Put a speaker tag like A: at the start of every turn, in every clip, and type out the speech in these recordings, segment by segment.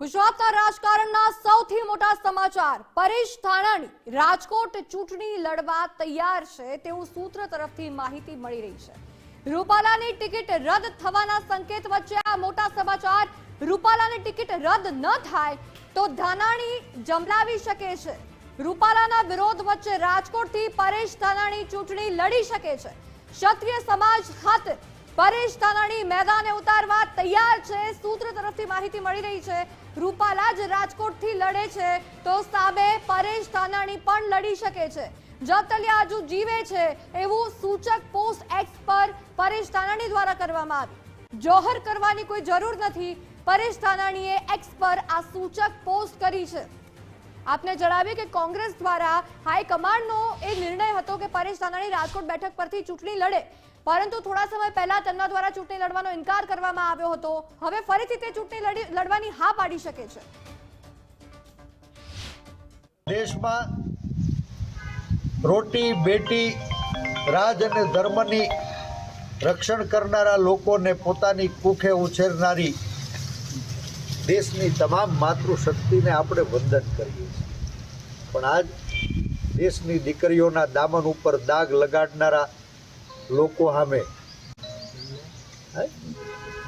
A: ગુજરાતના રાજકારણના સૌથી મોટા સમાચાર. પરેશ ધાનાણી રાજકોટ ચૂંટણી લડવા તૈયાર છે તેવું સૂત્ર તરફથી માહિતી મળી રહી છે. રૂપાલાની ટિકિટ રદ થવાના સંકેત વચ્ચે આ મોટા સમાચાર. રૂપાલાની ટિકિટ રદ ન થાય તો ધાનાણી જંબલાવી શકે છે. રૂપાલાના વિરોધ વચ્ચે રાજકોટથી પરેશ ધાનાણી ચૂંટણી લડી શકે છે. ક્ષત્રિય સમાજ ખાતે પરેશ ધાનાણી મેદાને ઉતારવા તૈયાર છે. સૂત્ર તરફથી માહિતી મળી રહી છે. રૂપાલા જ રાજકોટથી લડે છે. તો સામે પરેશ ધાનાણી પણ લડી શકે છે. જતલિયા હજુ જીવે છે એવું સૂચક પોસ્ટ એક્સ પર પરેશ ધાનાણી દ્વારા કરવામાં આવ્યું. જોહર કરવાની કોઈ જરૂર નથી. પરેશ ધાનાણીએ એક્સ પર આ સૂચક પોસ્ટ કરી છે. આપને જણાવીએ કે કોંગ્રેસ દ્વારા હાઈકમાન્ડનો એ નિર્ણય હતો કે પરેશ ધાનાણી રાજકોટ બેઠક પરથી ચૂંટણી લડે. પરંતુ થોડા સમય પહેલા તેમના દ્વારા ચૂંટણી લડવાનો ઇનકાર કરવામાં આવ્યો હતો. હવે ફરીથી તે ચૂંટણી લડવાની હા પાડી શકે છે.
B: દેશમાં રોટી, બેટી, રાજ અને ધર્મની રક્ષણ કરનારા લોકોને પોતાની કુખે ઉછેરનારી દેશની તમામ માતૃશક્તિને આપણે વંદન કરીએ છીએ. પણ આજ દેશની દીકરીઓના દામન ઉપર દાગ લગાડનારા લોકો સામે?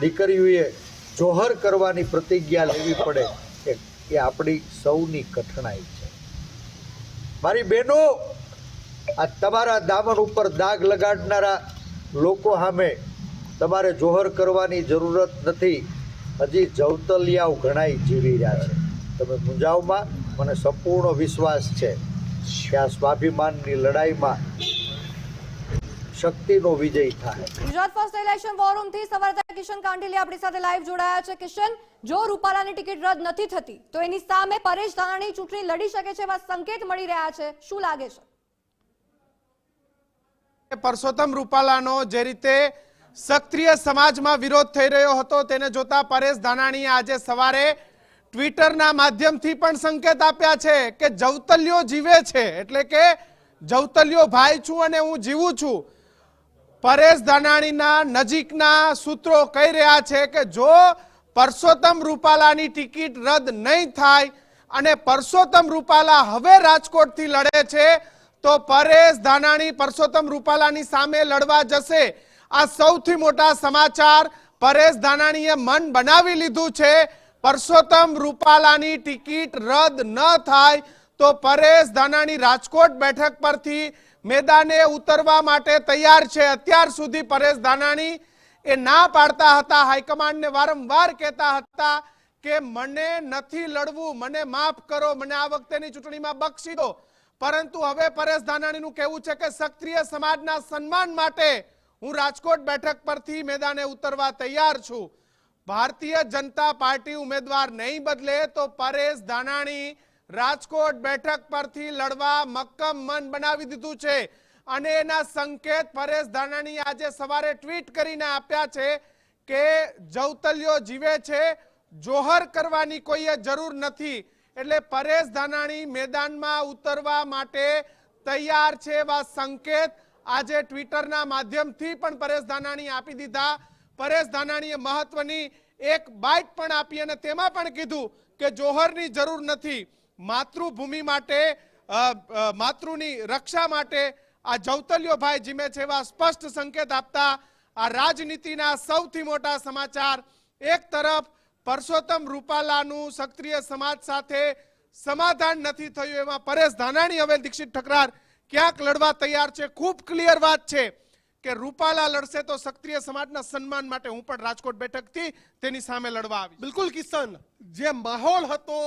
B: દીકરીઓએ જોહર કરવાની પ્રતિજ્ઞા લેવી પડે એ એ આપણી સૌની કઠણાઈ છે. મારી બહેનો, આ તમારા દામન ઉપર દાગ લગાડનારા લોકો સામે તમારે જોહર કરવાની જરૂરત નથી. હજી જવતલિયાઓ ઘણાય જીવી રહ્યા છે. તમે મુંજાવમાં મને સંપૂર્ણ વિશ્વાસ છે કે આ સ્વાભિમાનની લડાઈમાં શક્તિનો વિજય થાય.
A: ગુજરાત ફર્સ્ટ ઇલેક્શન ફોરમથી સંવાદદાતા કિશન કાંઠેલી આપણી સાથે લાઈવ જોડાયા છે. કિશન જો રૂપાલાની ટિકિટ રદ નથી થતી તો એની સામે પરેશ ધાનાણી ચૂંટણી લડી શકે છે એવા સંકેત મળી રહ્યા છે. શું લાગે છે?
C: પરસોત્તમ રૂપાલાનો જે રીતે સક્રિય સમાજમાં વિરોધ થઈ રહ્યો હતો તેને જોતા પરેશ ધાનાણીએ આજે સવારે ટ્વિટરના માધ્યમથી પણ સંકેત આપ્યા છે કે જવતલ્યો જીવે છે. એટલે કે જવતલ્યો ભાઈ છું અને હું જીવું છું. પરેશ ધાનાણીના નજીકના સૂત્રો કહી રહ્યા છે કે જો પરસોત્તમ રૂપાલાની ટિકિટ રદ નહીં થાય અને પરસોત્તમ રૂપાલા હવે રાજકોટથી લડે છે, તો પરેશ ધાનાણી પરસોત્તમ રૂપાલાની સામે લડવા જશે. આ સૌથી મોટા સમાચાર પરેશ ધાનાણીએ મન બનાવી લીધું છે. પરસોત્તમ રૂપાલાની ટિકિટ રદ ન થાય તો પરેશ ધાનાણી રાજકોટ બેઠક પરથી મેદાને ઉતરવા માટે તૈયાર છે. અત્યાર સુધી પરેશ ધાનાણી એ ના પાડતા હતા. હાઈકમાન્ડને વારંવાર કહેતા હતા કે મને નથી લડવું, મને માફ કરો, મને આ વખતેની ચૂંટણીમાં બક્ષી દો. પરંતુ હવે પરેશ ધાનાણીનું કહેવું છે કે સક્રિય સમાજના સન્માન માટે હું રાજકોટ બેઠક પરથી મેદાને ઉતરવા તૈયાર છું. ભારતીય જનતા પાર્ટી ઉમેદવાર નહીં બદલે તો પરેશ ધાનાણી રાજકોટ બેઠક પરથી લડવા મક્કમ મન બનાવી દીધું છે. અને એના સંકેત પરેશ ધાનાણી આજે સવારે ટ્વીટ કરીને આપ્યા છે કે જવતલ્યો જીવે છે, જોહર કરવાની કોઈએ જરૂર નથી. એટલે પરેશ ધાનાણી મેદાનમાં ઉતરવા માટે તૈયાર છે એવા સંકેત આજે ટ્વિટરના માધ્યમથી પણ પરેશ ધાનાણી આપી દીધા. પરેશ ધાનાણીએ મહત્વની એક બાઇટ પણ આપી અને તેમાં પણ કીધું કે જોહરની જરૂર નથી. માતૃભૂમિ માટે માતૃની રક્ષા માટે આ જૌતલ્યોભાઈ જીમે છે એવા સ્પષ્ટ સંકેત આપતા આ રાજનીતિના સૌથી મોટા સમાચાર. એક તરફ પરસોત્તમ રૂપાલાનું સક્રિય સમાજ સાથે સમાધાન નથી થયું એમાં પરેશ ધાનાણી હવે દીક્ષિત ઠકરાર ક્યાંક લડવા તૈયાર છે? ખૂબ ક્લિયર વાત છે કે રૂપાલા લડશે તો સક્રિય સમાજના સન્માન માટે હું પણ રાજકોટ બેઠકથી તેની સામે લડવા આવી
D: બિલકુલ કિશન, જે માહોલ હતો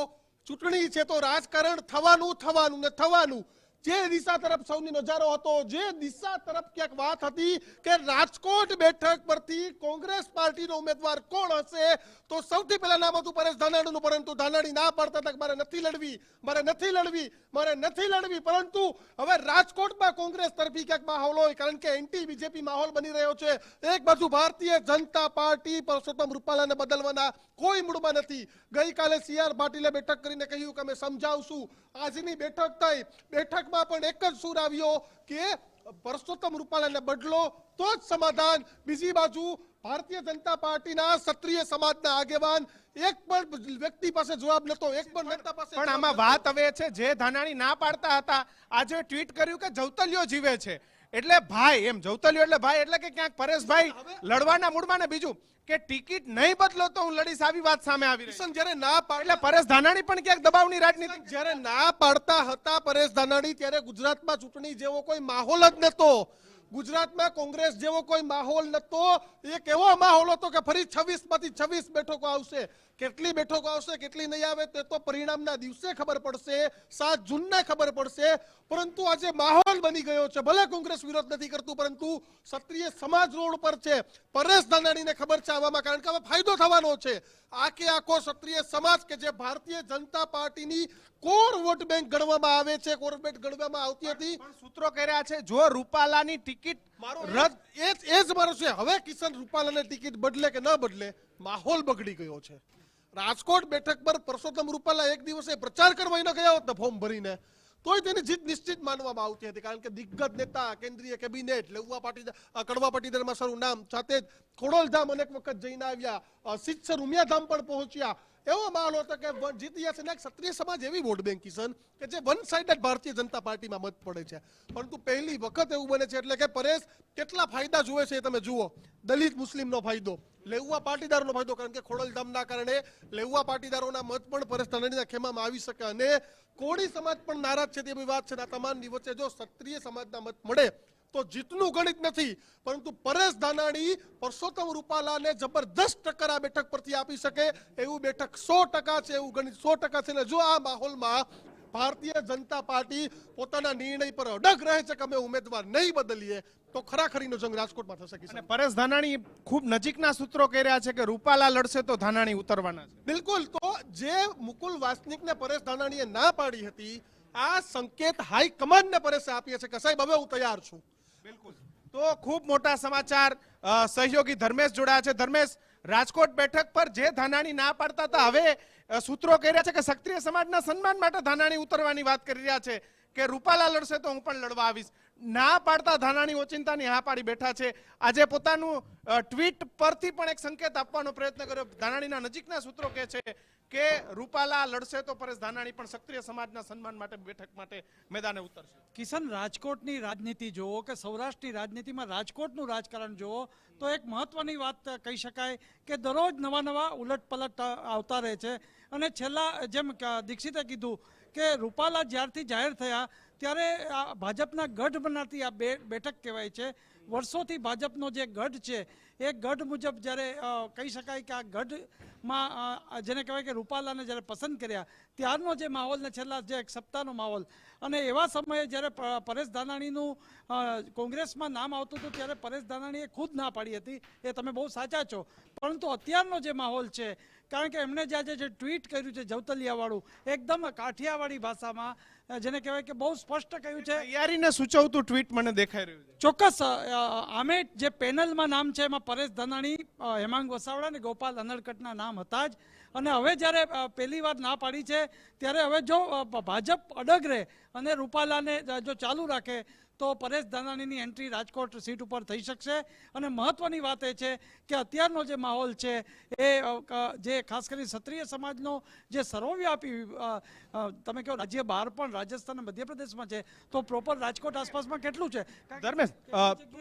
D: ચૂંટણી છે તો રાજકારણ થવાનું થવાનું ને થવાનું. જે દિશા તરફ સૌની નજારો હતો, જે દિશા તરફ ક્યાંક વાત હતી કે રાજકોટ બેઠક પરથી કોંગ્રેસ પાર્ટીનો ઉમેદવાર કોણ હશે? તો સૌથી પહેલા નામ હતું પરેશ ધાનાણીનું, પરંતુ ધાનાણી ના પાડતા તક મારે નથી લડવી, મારે નથી લડવી, મારે નથી લડવી, પરંતુ હવે રાજકોટમાં કોંગ્રેસ તરફી ક્યાંક માહોલ હોય, કારણ કે એન્ટી બીજેપી માહોલ બની રહ્યો છે. એક બાજુ ભારતીય જનતા પાર્ટી પરસોત્તમ રૂપાલાને બદલવાના કોઈ મૂડમાં નથી. ગઈકાલે સી આર પાટીલે બેઠક કરીને કહ્યું કે અમે સમજાવશું. આજની બેઠક થઈ. બેઠકમાં પણ એક જ સૂર આવ્યો કે પરસોત્તમ રૂપાલાને બદલો તો જ સમાધાન. બીજી બાજુ ભારતીય જનતા પાર્ટીના ક્ષત્રિય સમાજના આગેવાન એક પણ વ્યક્તિ પાસે જવાબ નતો એક પણ નેતા પાસે
C: પણ આમાં વાત હવે છે જે ધાનાણી ના પાડતા હતા આજે ટ્વીટ કર્યું કે જવતલિયો જીવે છે. એટલે ભાઈ એમ જવતલિયો એટલે ભાઈ એટલે કે ક્યાંક પરેશભાઈ લડવાના મૂડમાં ને બીજું કે ટિકિટ નહીં બદલો તો હું લડીશ આવી વાત સામે આવી રહી
D: જ્યારે ના પાડે
C: એટલે પરેશ ધાનાણી પણ ક્યાંક દબાવની રાજનીતિ
D: જ્યારે ના પાડતા હતા પરેશ ધાનાણી ત્યારે ગુજરાતમાં ચૂંટણી જેવો કોઈ માહોલ જ નતો. ગુજરાતમાં કોંગ્રેસ જેવો કોઈ માહોલ નતો. એક એવો માહોલ હતો કે ફરી છવ્વીસમાંથી છવ્વીસ બેઠકો આવશે. કેટલી બેઠકો આવશે કેટલી નહીં આવે તે તો પરિણામના દિવસે ખબર પડશે સાત જૂનને ખબર પડશે. પરંતુ આજે માહોલ બની ગયો છે. ભલે કોંગ્રેસ વિરોધ નથી કરતું પરંતુ ક્ષત્રિય સમાજ રોડ પર છે. પરેશ ધાનાણીને ખબર છે આવવામાં કારણ કે હવે ફાયદો થવાનો છે. આખે આખો ક્ષત્રિય સમાજ કે જે ભારતીય જનતા પાર્ટીની કોર વોટ બેંક ગણવામાં આવે છે કોર બેંક ગણવામાં આવતી હતી.
C: સૂત્રો કર્યા છે જો રૂપાલાની ટિકિટ
D: મારો
C: રદ
D: એ જ મારો છે. હવે કિશન રૂપાલાને ટિકિટ બદલે કે ન બદલે? માહોલ બગડી ગયો છે. રાજકોટ બેઠક પર પરસોત્તમ રૂપાલા એક દિવસે પ્રચાર કરવા ન ગયા હોત ને ફોર્મ ભરીને, તોય તેની જીત નિશ્ચિત માનવામાં આવતી હતી, કારણ કે દિગ્ગજ નેતા, કેન્દ્રીય કેબિનેટ લેવા પાટીદાર કડવા પાટીદારમાં સારું નામ સાથે જ ખોડલધામ અનેક વખત જઈને આવ્યા. સિત્સર ઉમિયાધામ પણ પહોંચ્યા. એવો માહોલ હતો કે ને એક ક્ષત્રિય સમાજ એવી વોટ બેંક કિશન કે જે વન સાઇડેડ ભારતીય જનતા પાર્ટીમાં મત પડે છે. પરંતુ પહેલી વખત એવું બને છે એટલે કે પરેશ, કેટલા ફાયદા જુએ છે એ તમે જુઓ. દલિત મુસ્લિમનો ફાયદો, લેઉવા પાટીદારોનો ફાયદો કારણ કે ખોડલધામના કારણે લેઉવા પાટીદારોના મત પણ પરેશ ધાનાણીના ખેમામાં આવી શકે. અને કોળી સમાજ પણ નારાજ છે તે બી વાત છે. આ તમામની વચ્ચે જો ક્ષત્રિય સમાજના મત મળે તો જીતનું ગણિત નથી પરંતુ પરેશ ધાનાણી પરસોત્તમ રૂપાલાને જબરદસ્ત ટક્કર આ બેઠક પરથી આપી શકે એવું બેઠક સો ટકા છે એવું ગણિત સો ટકા છે. ને જો આ માહોલમાં ભારતીય જનતા પાર્ટી પોતાના નિર્ણય પર અડગ રહે છે કે અમે ઉમેદવાર નહીં બદલીએ તો ખરાખરીનો જંગ રાજકોટમાં થશે
C: કે પરેશ ધાનાણી ખૂબ નજીકના સૂત્રો કહી રહ્યા છે કે રૂપાલા લડશે તો ધાનાણી ઉતરવાના છે.
D: બિલકુલ તો જે મુકુલ વાસનિકને પરેશ ધાનાણીએ ના પાડી હતી આ સંકેત હાઈકમાન્ડને પરેશે આપીએ છે કે સાહેબ હવે હું તૈયાર છું.
C: બિલકુલ. તો ખૂબ મોટા સમાચાર સહયોગી ધર્મેશ જોડાયા છે. ધર્મેશ, રાજકોટ બેઠક પર જે ધાનાણી ના પાડતા હતા, હવે સૂત્રો કહી રહ્યા છે કે ક્ષત્રિય સમાજના સન્માન માટે ધાનાણી ઉતરવાની વાત કરી રહ્યા છે કે રૂપાલા લડશે તો હું પણ લડવા આવીશ. ના પાડતા ધાનાણી ઓચિંતાની હા પાડી બેઠા છે. આજે પોતાનું ટ્વીટ પરથી પણ એક સંકેત આપવાનો પ્રયત્ન કર્યો. ધાનાણીના નજીકના સૂત્રો કહે છે કે રૂપાલા લડશે તો પરેશ ધાનાણી પણ ક્ષત્રિય સમાજના સન્માન માટે બેઠક માટે મેદાને ઉતરશે.
E: કિશન, રાજકોટની રાજનીતિ જુઓ કે સૌરાષ્ટ્રની રાજનીતિમાં રાજકોટનું રાજકારણ જુઓ, તો એક મહત્વની વાત કહી શકાય કે દરરોજ નવા નવા ઉલટપલટ આવતા રહે છે. અને છેલ્લા જેમ દીક્ષિતે કીધું કે રૂપાલા જ્યારથી જાહેર થયા, ત્યારે આ ભાજપના ગઢ બનાવતી આ બેઠક કહેવાય છે. વર્ષોથી ભાજપનો જે ગઢ છે, એ ગઢ મુજબ જ્યારે કહી શકાય કે આ ગઢમાં જેને કહેવાય કે રૂપાલાને જ્યારે પસંદ કર્યા, ત્યારનો જે માહોલ ને છેલ્લા જે એક સપ્તાહનો માહોલ, અને એવા સમયે જ્યારે પરેશ ધાનાણીનું કોંગ્રેસમાં નામ આવતું હતું, ત્યારે પરેશ ધાનાણીએ ખુદ ના પાડી હતી, એ તમે બહુ સાચા છો. પરંતુ અત્યારનો જે માહોલ છે કારણ કે એમણે જે આજે જે ટ્વીટ કર્યું છે જવતલિયાવાળું એકદમ કાઠિયાવાડી ભાષામાં જેને કહેવાય કે બહુ સ્પષ્ટ કહ્યું છે.
C: તૈયારીને સૂચવતું ટ્વીટ મને દેખાઈ રહ્યું છે.
E: ચોક્કસ આમે જે પેનલમાં નામ છે એમાં પરેશ ધનાણી હેમાંગ વસાવડા અને ગોપાલ અનડકટના નામ હતા જ. અને હવે જ્યારે પહેલી વાર ના પાડી છે ત્યારે હવે જો ભાજપ અડગ રહે અને રૂપાલાને જો ચાલુ રાખે તો પરેશ ધાનાણીની એન્ટ્રી રાજકોટ સીટ ઉપર થઈ શકશે. અને મહત્વની વાત એ છે કે અત્યારનો જે માહોલ છે એ જે ખાસ કરી ક્ષત્રિય સમાજનો જે સર્વવ્યાપી તમે કહો રાજ્ય બહાર પણ રાજસ્થાન અને મધ્યપ્રદેશમાં છે તો પ્રોપર રાજકોટ આસપાસમાં કેટલું છે?
C: ધર્મેશ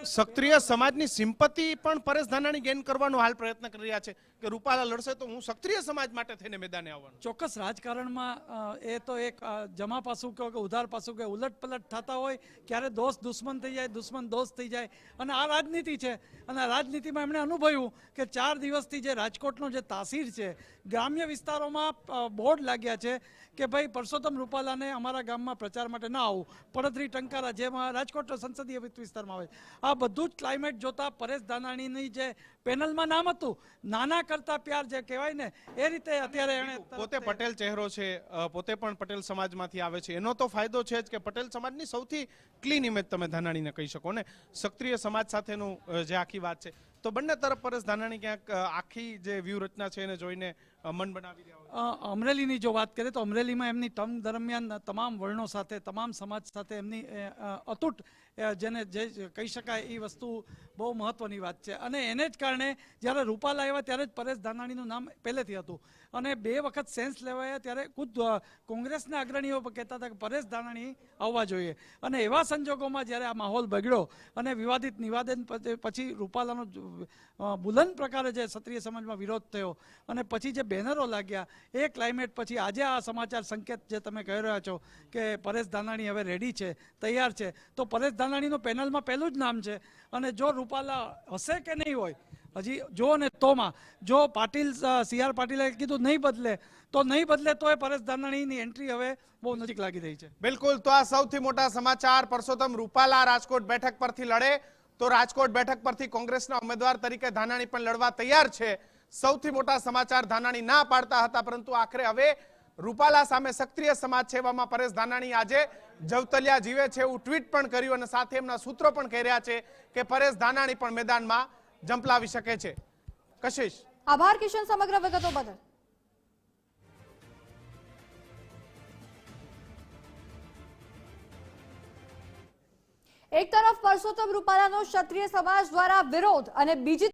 C: ક્ષત્રિય સમાજની સિમ્પતિ પણ પરેશ ધાનાણી ગેઇન કરવાનો હાલ પ્રયત્ન કરી રહ્યા છે. કે રૂપાલા લડશે તો હું ક્ષત્રિય સમાજ માટે થઈને મેદાને આવવાનું.
E: ચોક્કસ રાજકારણમાં એ તો એક જમા પાસું કે ઉધાર પાસું કે ઉલટ પલટ થતા હોય, ક્યારે દોસ્ત દુશ્મન થઈ જાય, દુશ્મન દોસ્ત થઈ જાય. અને આ રાજનીતિ છે. અને રાજનીતિમાં એમણે અનુભવ્યું કે ચાર દિવસથી જે રાજકોટનો જે તાસીર છે, ગ્રામ્ય વિસ્તારોમાં બોર્ડ લાગ્યા છે કે ભાઈ પરસોત્તમ રૂપાલાને અમારા ગામમાં પ્રચાર માટે ના આવું. પડતરી ટંકારા જેમાં રાજકોટ સંસદીય વિસ્તારમાં આવે આ બધું જ ક્લાઇમેટ જોતા પરેશ દાનાણીની જે પેનલમાં નામ હતું. નાના કરતા પ્યાર જે કહેવાય ને એ રીતે અત્યારે એણે
C: પોતે પટેલ ચહેરો છે પોતે પણ પટેલ સમાજમાંથી આવે છે. એનો તો ફાયદો છે જ કે પટેલ સમાજની સૌથી ક્લીન ઇમેજ તમે ધાનાણીને કહી શકો ને. સક્રિય સમાજ સાથેનું જે આખી વાત છે. તો બંને તરફ પરસ ધાનાણી ક્યાંક આખી જે વ્યૂહરચના છે એને જોઈને મન બનાવી રહ્યા
E: અમરેલીની જો વાત કરીએ તો અમરેલીમાં એમની ટર્મ દરમિયાન તમામ વર્ણો સાથે, તમામ સમાજ સાથે એમની અતૂટ જેને જે કહી શકાય એ વસ્તુ બહુ મહત્વની વાત છે. અને એને જ કારણે જ્યારે રૂપાલા આવ્યા ત્યારે જ પરેશ ધાનાણીનું નામ પહેલેથી હતું. અને બે વખત સેન્સ લેવાયા ત્યારે ખુદ કોંગ્રેસના અગ્રણીઓ કહેતા હતા કે પરેશ ધાનાણી આવવા જોઈએ. અને એવા સંજોગોમાં જ્યારે આ માહોલ બગડ્યો અને વિવાદિત નિવાદન પછી રૂપાલાનો બુલંદ પ્રકારે જે ક્ષત્રિય સમાજમાં વિરોધ થયો અને પછી જે બેનરો લાગ્યા એ ક્લાઇમેટ પછી આજે આ સમાચાર સંકેત જે તમે કહી રહ્યા છો કે પરેશ ધાનાણી હવે રેડી છે, તૈયાર છે, તો પરેશ ધાનાણીનું પેનલમાં પહેલું જ નામ છે. અને જો રૂપાલા હશે કે નહીં હોય, હજી જો ને તોમાં, જો પાટીલ સી આર પાટીલે કીધું નહીં બદલે, તો નહીં બદલે તો એ પરેશ ધાનાણીની એન્ટ્રી હવે બહુ નજીક લાગી રહી છે.
C: બિલકુલ, તો આ સૌથી મોટા સમાચાર, પરસોત્તમ રૂપાલા રાજકોટ બેઠક પરથી લડે, તો રાજકોટ બેઠક પરથી કોંગ્રેસના ઉમેદવાર તરીકે ધાનાણી પણ લડવા તૈયાર છે. સૌથી મોટા સમાચાર ધાનાણી ના પાડતા હતા, પરંતુ આખરે હવે રૂપાલા સામે સક્રિય સમાજ છે પરેશ ધાનાણી આજે જવતલિયા જીવે છે એવું ટ્વીટ પણ કર્યું અને સાથે એમના સૂત્રો પણ કહી રહ્યા છે કે પરેશ ધાનાણી પણ મેદાનમાં જંપલાવી શકે છે. કશિશ.
A: આભાર કિશન સમગ્ર વિગતો બદલ. એક તરફ પરસોત્તમ રૂપાલાનો ક્ષત્રિય સમાજ દ્વારા વિરોધ અને બીજી